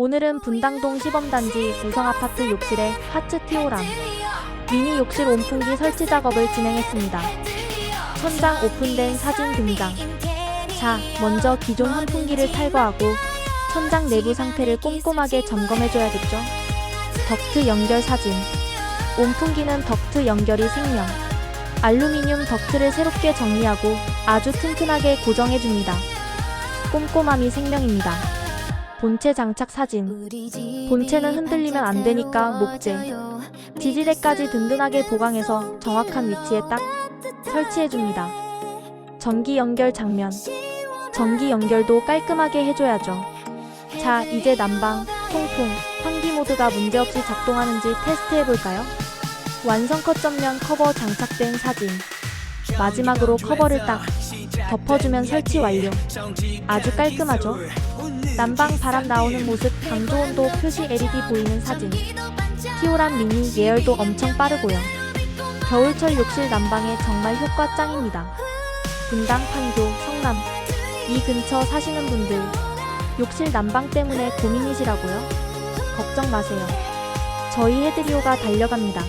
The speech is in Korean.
오늘은 분당동 시범단지 구성아파트 욕실에 하츠 티오람 미니 욕실 온풍기 설치 작업을 진행했습니다. 천장 오픈된 사진 등장. 자, 먼저 기존 환풍기를 탈거하고 천장 내부 상태를 꼼꼼하게 점검해줘야겠죠? 덕트 연결 사진. 온풍기는 덕트 연결이 생명. 알루미늄 덕트를 새롭게 정리하고 아주 튼튼하게 고정해줍니다. 꼼꼼함이 생명입니다. 본체 장착 사진. 본체는 흔들리면 안 되니까 목재. 지지대까지 든든하게 보강해서 정확한 위치에 딱 설치해줍니다. 전기 연결 장면. 전기 연결도 깔끔하게 해줘야죠. 자, 이제 난방, 통풍, 환기 모드가 문제없이 작동하는지 테스트해볼까요? 완성 컷 전면 커버 장착된 사진. 마지막으로 커버를 딱 덮어주면 설치 완료. 아주 깔끔하죠? 난방 바람 나오는 모습 강조 온도 표시 LED 보이는 사진. 티오란 미니 예열도 엄청 빠르고요. 겨울철 욕실 난방에 정말 효과 짱입니다. 분당, 판교, 성남 이 근처 사시는 분들 욕실 난방 때문에 고민이시라고요? 걱정 마세요. 저희 헤드리오가 달려갑니다.